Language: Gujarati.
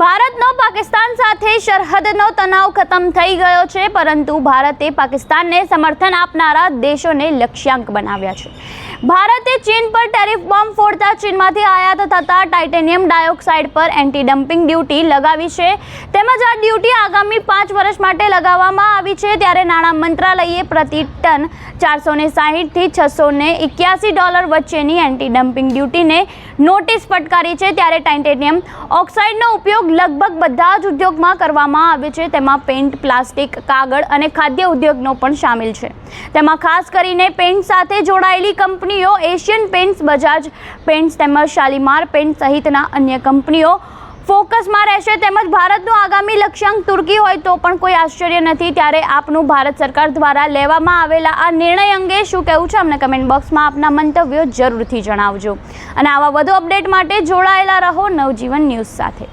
ભારતનો પાકિસ્તાન સાથે સરહદનો તણાવ ખતમ થઈ ગયો છે, પરંતુ ભારતે પાકિસ્તાનને સમર્થન આપનારા દેશોને લક્ષ્યાંક બનાવ્યા છે. ભારતે ચીન પર ટેરિફ બોમ્બ ફોડતા ચીનમાંથી આયાત થતા ટાઇટેનિયમ ડાયોક્સાઇડ પર એન્ટી ડમ્પિંગ ડ્યુટી લગાવી છે. તેમજ આ ડ્યુટી આગામી પાંચ વર્ષ માટે લગાવવામાં આવી છે. ત્યારે નાણાં મંત્રાલયે પ્રતિ ટન ચારસો ને સાહીઠથી છસો ને એક્યાસી ડોલર વચ્ચેની એન્ટી ડમ્પિંગ ડ્યુટીને નોટિસ ફટકારી છે. ત્યારે ટાઇટેનિયમ ઓક્સાઇડનો ઉપયોગ લગભગ બધા જ ઉદ્યોગમાં કરવામાં આવે છે. તેમાં પેન્ટ પ્લાસ્ટિક, કાગળ અને ખાદ્ય ઉદ્યોગનો પણ સામેલ છે. તેમાં ખાસ કરીને પેન્ટ સાથે જોડાયેલી કંપનીઓ એશિયન પેન્ટ્સ બજાજ પેન્ટ્સ તેમજ શાલીમાર પેન્ટ સહિતના અન્ય કંપનીઓ ફોકસમાં રહેશે તેમજ ભારતનું આગામી લક્ષ્યાંક તુર્કી હોય તો પણ કોઈ આશ્ચર્ય નથી. ત્યારે આપનું ભારત સરકાર દ્વારા લેવામાં આવેલા આ નિર્ણય અંગે શું કહેવું છે? અમને કમેન્ટ બોક્સમાં આપના મંતવ્યો જરૂરથી જણાવજો. અને આવા વધુ અપડેટ માટે જોડાયેલા રહો નવજીવન ન્યૂઝ સાથે.